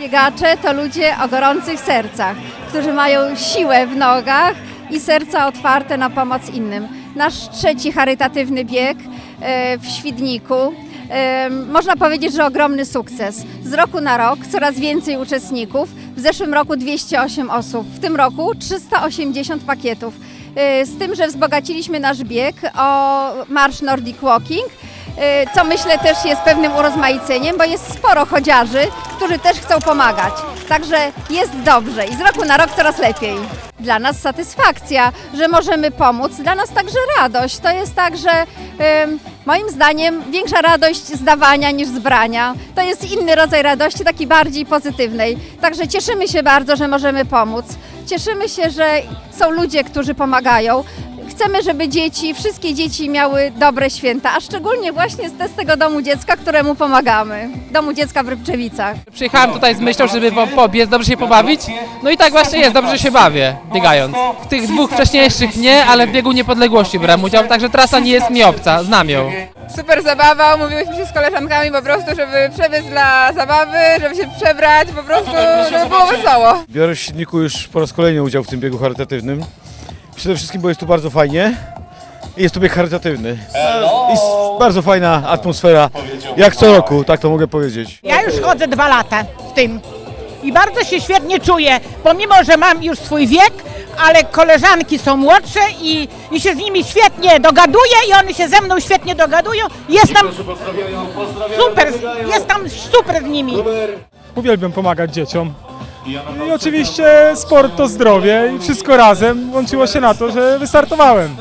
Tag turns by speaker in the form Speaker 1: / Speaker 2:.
Speaker 1: Biegacze to ludzie o gorących sercach, którzy mają siłę w nogach i serca otwarte na pomoc innym. Nasz trzeci charytatywny bieg e, w Świdniku można powiedzieć, że ogromny sukces. Z roku na rok coraz więcej uczestników. W zeszłym roku 208 osób, w tym roku 380 pakietów. E, Z tym, że wzbogaciliśmy nasz bieg o marsz Nordic Walking, e, co myślę też jest pewnym urozmaiceniem, bo jest sporo chodziarzy, którzy też chcą pomagać. Także jest dobrze i z roku na rok coraz lepiej. Dla nas satysfakcja, że możemy pomóc, dla nas także radość. To jest tak, że em, moim zdaniem większa radość z dawania niż z brania. To jest inny rodzaj radości, taki bardziej pozytywnej. Także cieszymy się bardzo, że możemy pomóc. Cieszymy się, że są ludzie, którzy pomagają. Chcemy, żeby dzieci, wszystkie dzieci miały dobre święta, a szczególnie właśnie z z tego domu dziecka, któremu pomagamy. Domu dziecka w Rybczewicach.
Speaker 2: Przyjechałem tutaj z myślą, żeby po, pobiec, dobrze się pobawić. No i tak właśnie jest, dobrze się bawię, biegając. W tych dwóch wcześniejszych nie, ale w biegu niepodległości brałem udział, także trasa nie jest mi obca, znam ją.
Speaker 3: Super zabawa, umówiłyśmy się z koleżankami po prostu, żeby przebiec dla zabawy, żeby się przebrać, po prostu, żeby było wesoło.
Speaker 4: Biorę w Świdniku już po raz kolejny udział w tym biegu charytatywnym. Przede wszystkim, bo jest tu bardzo fajnie. i Jest to bieg charytatywny. Jest bardzo fajna atmosfera, jak co roku, tak to mogę powiedzieć.
Speaker 5: Ja już chodzę dwa lata w tym i bardzo się świetnie czuję, pomimo, że mam już swój wiek, ale koleżanki są młodsze i, i się z nimi świetnie dogaduję i one się ze mną świetnie dogadują. Jest tam super, jest tam super z nimi.
Speaker 6: Uwielbiam pomagać dzieciom. I oczywiście sport to zdrowie i wszystko razem łączyło się na to, że wystartowałem.